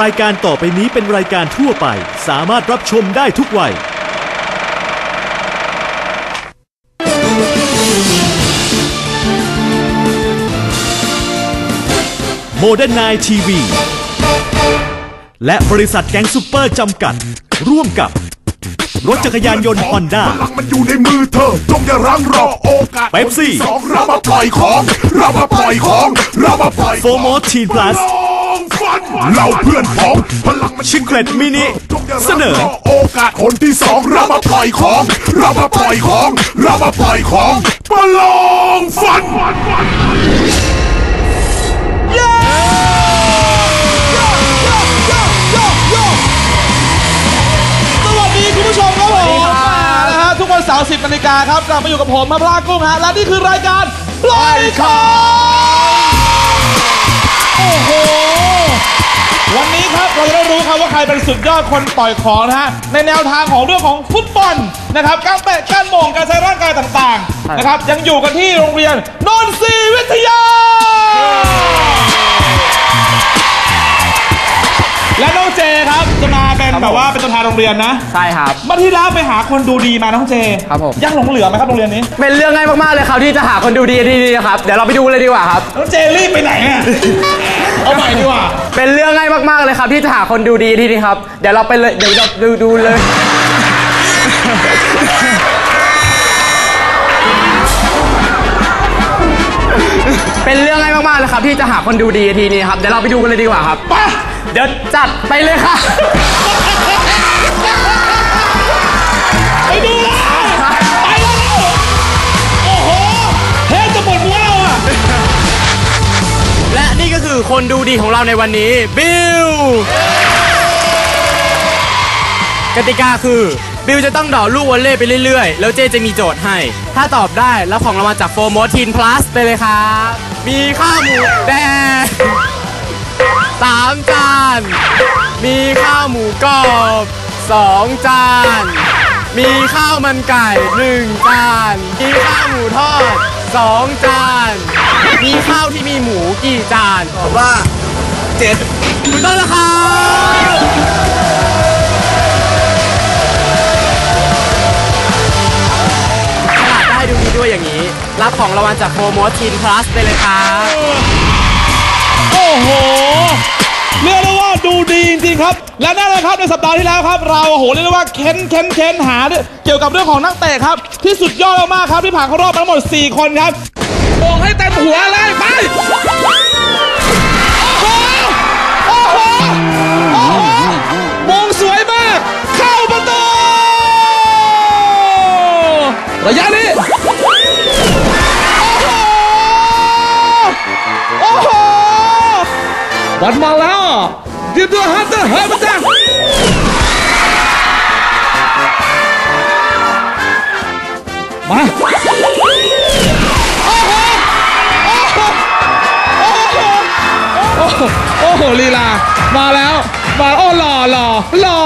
รายการต่อไปนี้เป็นรายการทั่วไป สามารถรับชมได้ทุกวัย โมเดิร์นไนทีวีและบริษัทแกงซูเปอร์จำกัด ร่วมกับ รถจักรยานยนต์ฮอนด้าพลังมันอยู่ในมือเธอจงอย่ารั้งรอโอกาสเป๊ปซี่สองเรามาปล่อยของ เรามาปล่อยของ เรามาปล่อยโฟโมทีนพลัสลองฟันเราเพื่อนของพลังมันชิคเกรตมินิจงอย่าเสรั้งนอรอโอกาสคนที่สองเรามาปล่อยของ เรามาปล่อยของ เรามาปล่อยของมาลองฟันาร์10นาฬิกาครับกลับมาอยู่กับผมมาพลากุ้งฮะและนี่คือรายการปล่อยของโอ้โห วันนี้ครับเราจะได้รู้ครับว่าใครเป็นสุดยอดคนปล่อยของนะฮะในแนวทางของเรื่องของฟุตบอลนะครับการเตะการโมงการใช้ร่างกายต่างๆนะครับยังอยู่กันที่โรงเรียนนนทรีวิทยา เป็นแบบว่าเป็นตัวแทนโรงเรียนนะใช่ครับ เมื่อที่แล้วไปหาคนดูดีมาน้องเจครับผม ยังหลงเหลือไหมครับโรงเรียนนี้เป็นเรื่องง่ายมากๆเลยครับที่จะหาคนดูดีดีๆครับเดี๋ยวเราไปดูเลยดีกว่าครับ น้องเจรีบไปไหนอะเอาใหม่ดีกว่าเป็นเรื่องง่ายมากๆเลยครับ ที่จะหาคนดูดีดีๆครับเดี๋ยวเราไปเลยเดี๋ยวเราดูดูเลย เป็นเรื่องง่ายมากๆเลยครับ ที่จะหาคนดูดีทีนี้ครับเดี๋ยวเราไปดูกันเลยดีกว่าครับ ไปเดี๋ยวจัดไปเลยค่ะ ไป คือคนดูดีของเราในวันนี้บิลกติกาคือ บิลจะต้องดอลูกวอลเล่ไปเรื่อยๆ แล้วเจจะมีโจทย์ให้ ถ้าตอบได้รับของรางวัลจากโฟมอทีนพลัสไปเลยครับมีข้าวหมูแดงสามจาน มีข้าวหมูกรอบสองจาน มีข้าวมันไก่หนึ่งจาน มีข้าวหมูทอดสองจาน มีข้าวที่มีหมูกี่จานตอบว่าเจ็ดถูกต้องแล้วครับฉลาดได้ดูดีด้วยอย่างนี้ รับของรางวัลจากโฟร์มอทีนพลัสไปเลยครับโอ้โหเรียกได้ว่าดูดีจริงๆครับ และแน่เลยครับในสัปดาห์ที่แล้วครับ เราโอ้โหเรียกได้ว่าเค้นเค้นเค้นหาเกี่ยวกับเรื่องของนักเตะครับ ที่สุดยอดมากๆครับที่ผ่านเข้ารอบมาทั้งหมด 4 คนครับ โป่งให้เต็มหัวเลยไป โอ้โห โอ้โห โอ้โหมงสวยมาก เข้าประตูระยะนี้ โอ้โหบอลมาแล้วยืนตัวฮัตเตอร์เฮ้ยมันมา โอ้โหลีลา มาแล้วมาโอ้หล่อหล่อหล่อ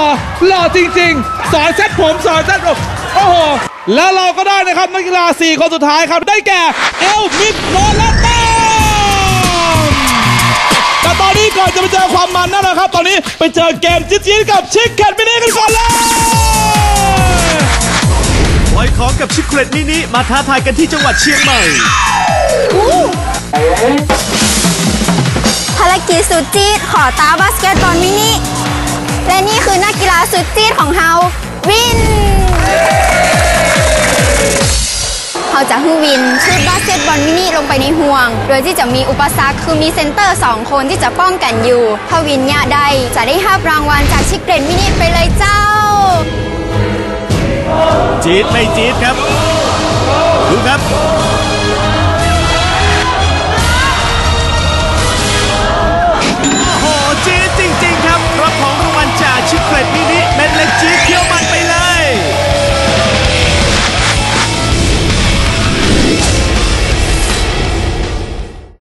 หล่อจริง ๆ สอนเซ็ตผมสอนเซ็ตผมโอ้โหแล้วเราก็ได้นะครับนักกีฬา4คนสุดท้ายครับ ได้แก่เอลมิดโนลัตตมแต่ตอนนี้ก่อนจะไปเจอความมันนั่นนะครับ ตอนนี้ไปเจอเกมจิ๊ดๆกับชิคเก็ตมินิกันก่อนเลยปล่อยของกับชิคเกรตมินิมาท้าทายกันที่จังหวัดเชียงใหม่ กิจสุดจี๊ดขอตาบาสเกตบอลมินิ และนี่คือนักกีฬาสุดจี๊ดของเฮาวินเขาจะให้วินชุดบาสเกตบอลมินิลงไปในห่วง โดยที่จะมีอุปสรรคคือมีเซนเตอร์ 2 คนที่จะป้องกันอยู่ ถ้าวินเนี่ยได้จะได้รับรางวัลจากชิคเกรตมินิไปเลยเจ้า จี๊ดไม่จี๊ดครับ ดูครับ